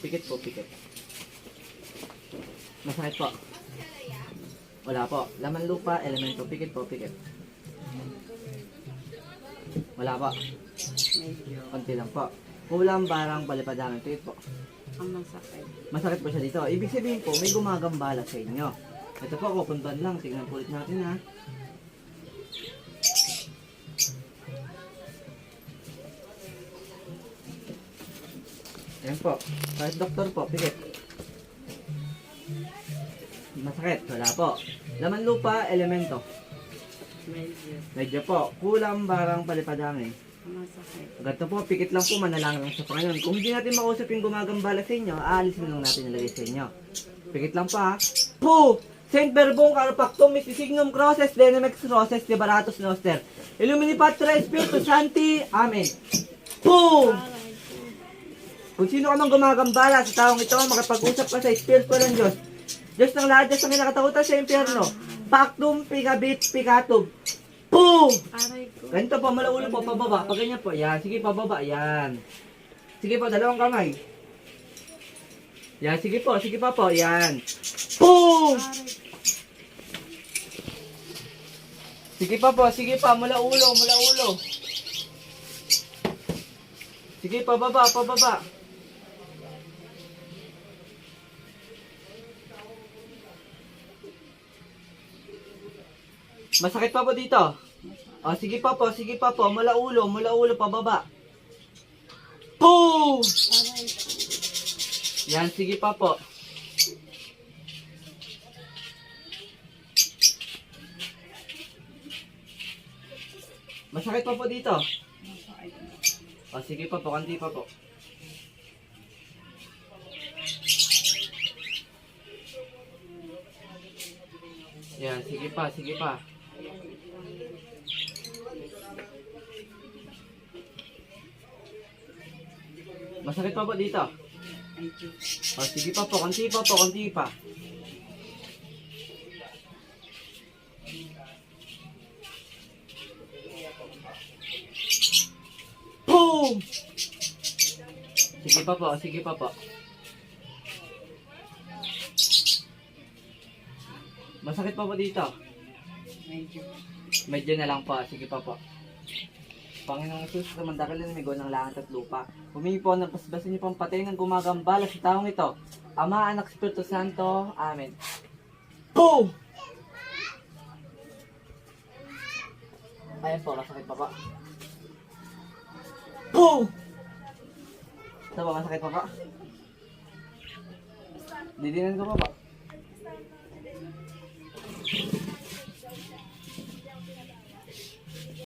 Pikit po, pikit. Masakit po. Wala po. Laman lupa, elemento. Pikit po, pikit. Wala po. Konti lang po. Kulang barang palipadahan. Pikit po. Ang masakit. Masakit po siya dito. Ibig sabihin po, may gumagambala sa inyo. Ito po, kukundan lang. Tingnan po ulit natin ha. Yan po. Kahit doktor po, pikit. Masakit, wala po. Laman lupa, elemento. Medyo. Medyo po, kulang barang palipadangin. Ang masakit. Ganito po, pikit lang po, manalangin lang sa Panginoon. Kung hindi natin makausap yung gumagambala sa inyo, aalisin lang natin yung lagay sa inyo. Pikit lang pa, ha? Po! Saint Verbum Carpactum Mistisignum Crosses Denemex Roses Liberatus Noster Illumini Patra Spiritu Santi Amen Po! Kung sino ka man gumagambala sa taong ito, makapag-usap ka sa Espiritu ng Diyos. Diyos ng lahat, Diyos ng kinakatakutan sa impyerno. Pactum Pigabit! Aray ko. Ganito po, malaulo po, pababa. Pag ganyan po, yan. Sige, pababa, yan. Sige po, dalawang kamay. Yan, sige po, sige pa po, yan. Boom! Sige pa po, sige pa, mula ulo, mula ulo. Sige, pababa, pababa. Masakit pa po dito. O, sige pa po, sige pa po, mula ulo, mula ulo, pababa. Boom! Yan, sige pa po. Masakit pa po dito. O, sige pa po, kanti pa po. Yan, sige pa, sige pa. Masakit pa po dito. Medyo. O, sige pa po, konti pa po, konti pa. Boom! Sige pa po, sige pa po. Masakit pa po dito. Medyo. Medyo na lang po, sige pa po. Panginoong Jesus, kamandakal na namigo ng langit at lupa. Humingi po ng pasbasin niyo pang patay ng gumagambala sa taong ito. Ama, Anak, Espiritu Santo. Amen. Boom! Ayan po, masakit pa po. Boom! Ito ba, masakit pa po? Didinan ko pa po.